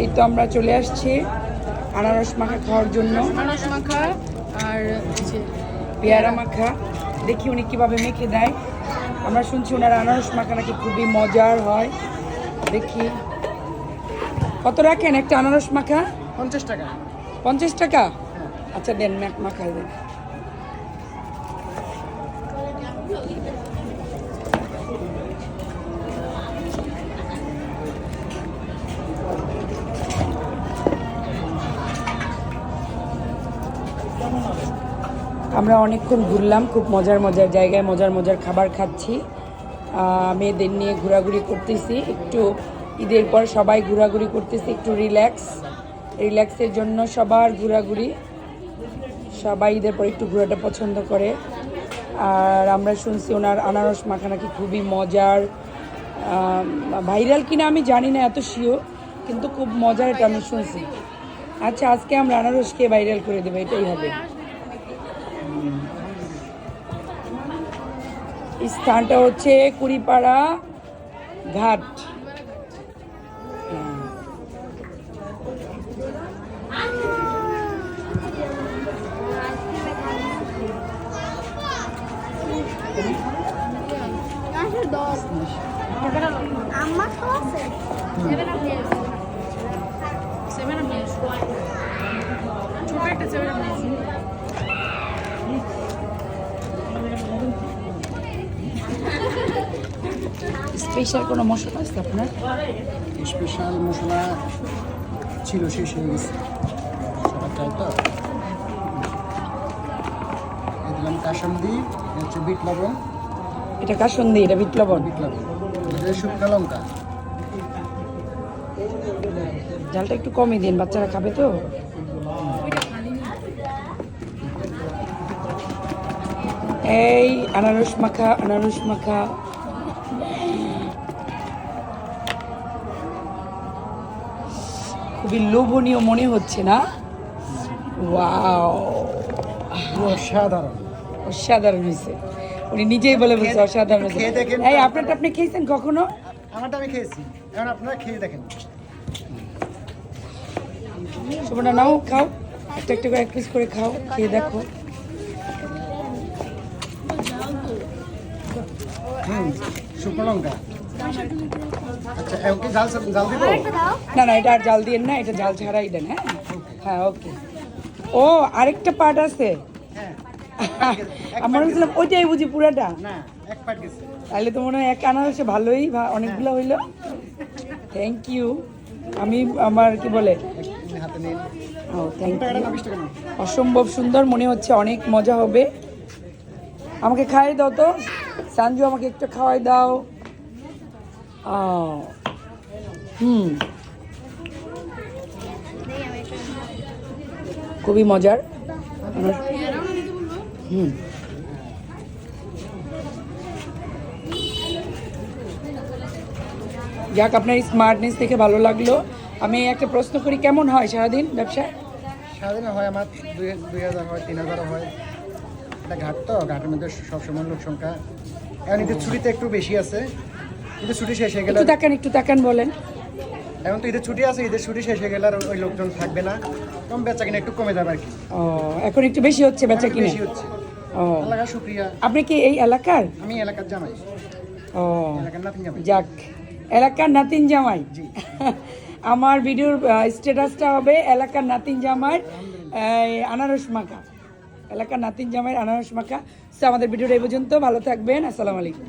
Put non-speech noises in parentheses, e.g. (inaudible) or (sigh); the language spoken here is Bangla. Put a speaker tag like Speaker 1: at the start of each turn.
Speaker 1: এই তো আমরা চলে আসছি আনারস মাখা খাওয়ার জন্য।
Speaker 2: আনারস মাখা আর
Speaker 1: পেয়ারা মাখা। দেখি উনি কীভাবে মেখে দেয়। আমরা শুনছি ওনার আনারস মাখা নাকি খুবই মজার হয়। দেখি। কত রাখেন একটা আনারস মাখা?
Speaker 2: পঞ্চাশ টাকা।
Speaker 1: পঞ্চাশ টাকা? আচ্ছা দেন মাখাই দেন। আমরা অনেকক্ষণ ঘুরলাম, খুব মজার মজার জায়গায় মজার মজার খাবার খাচ্ছি। মেয়েদের নিয়ে ঘোরাঘুরি করতেছি, একটু ঈদের পর সবাই ঘোরাঘুরি করতেছি, একটু রিল্যাক্স রিল্যাক্সের জন্য সবার ঘোরাঘুরি। সবাই ঈদের পর একটু ঘোরাটা পছন্দ করে। আর আমরা শুনছি ওনার আনারস মাখা নাকি খুবই মজার। ভাইরাল কিনা আমি জানি না, এত শিওর কিন্তু খুব মজার এটা আমি শুনছি। আচ্ছা আজকে আমরা আনারসকে ভাইরাল করে দেবো, এটাই হবে। স্থানটা হচ্ছে কুড়িপাড়া ঘাট।
Speaker 3: আমার তো আছে
Speaker 2: সেভেন। সেভেন এসো। ছোট একটা সেভেন আপ নিয়ে এসো।
Speaker 1: স্পেশাল কোনো মশলা আছে আপনার?
Speaker 4: স্পেশাল মশলা ছিল শেষ হয়ে গেছে। সবার তো দিলাম কাসন্দি হচ্ছে বিট লবণ।
Speaker 1: এটা কাসন্দি এটা বিট লবণ?
Speaker 4: বিট লবণ। এটা শুকনো লঙ্কা।
Speaker 1: ঝালটা একটু কমই দিন বাচ্চারা খাবে তো। এই আনারস মাখা আনারস মাখা। খুবই লোভনীয় মনে হচ্ছে না? ওয়াও।
Speaker 4: অসাধারণ।
Speaker 1: অসাধারণ হয়েছে। উনি নিজেই বলে বলছে অসাধারণ এই আপনারটা আপনি খেয়েছেন কখনো?
Speaker 4: আমারটা আমি খেয়েছি। এখন আপনারা খেয়ে দেখেন।
Speaker 1: সুবর্ণা নাও খাও। একটা একটা করে এক পিস করে খাও খেয়ে দেখো।
Speaker 4: হুম শুকনো লঙ্কা। আচ্ছা এখন কি জাল জাল দিব
Speaker 1: না না এটা আর জাল দিয়ে না এটা জাল ছাড়াই দেন হ্যাঁ? হ্যাঁ ওকে ও আরেকটা পার্ট আছে।
Speaker 4: হ্যাঁ
Speaker 1: আমার বলছিলাম ওইটাই বুঝি পুরাটা?
Speaker 4: না এক পাট গেছে।
Speaker 1: তাহলে তো মনে হয় এক আনারসে ভালোই অনেকগুলো হইল। থ্যাংক ইউ আমি আমার কি বলে? ও থ্যাংক ইউ অসম্ভব সুন্দর মনে হচ্ছে অনেক মজা হবে। আমাকে খাইয়ে দাও তো। সানজু আমাকে একটু খাওয়াই দাও। হুম। খুবই মজার। হুম। যাক, আপনার স্মার্টনেস দেখে ভালো লাগল। আমি একটা প্রশ্ন করি, কেমন হয় সারাদিন ব্যবসা?
Speaker 4: সারাদিনে হয় আমার দুই দুই হাজার হয়, তিন হাজারও হয়। এটা ঘাট তো, ঘাটের মধ্যে সবসময় লোক সংখ্যা। এখন ঈদের ছুটিতে একটু বেশি আছে। ঈদের ছুটি শেষ হয়ে গেলে
Speaker 1: একটু তাকান একটু তাকান বলেন।
Speaker 4: এখন তো ঈদের ছুটি আছে ঈদের ছুটি শেষ হয়ে গেলে আর ওই লোকজন থাকবে না। কম বেচা কিনা একটু কমে যাবে আর কি।
Speaker 1: ও এখন একটু বেশি হচ্ছে বেচা কিনে?
Speaker 4: বেশি হচ্ছে।
Speaker 1: ও।
Speaker 4: এলাকা শুক্রিয়া।
Speaker 1: আপনি কি এই এলাকার?
Speaker 4: আমি এলাকার জামাই।
Speaker 1: ও।
Speaker 4: এলাকার নাতিন জামাই।
Speaker 1: যাক এলাকার নাতিন জামাই।
Speaker 4: জি। (laughs)
Speaker 1: আমার ভিডিওর স্ট্যাটাসটা হবে এলাকার নাতিন জামাই আনারস মাখা। এলাকার নাতিন জামাইয়ের আনারস মাখা। তো আমাদের ভিডিওটা এই পর্যন্ত। ভালো থাকবেন। আসসালামু আলাইকুম।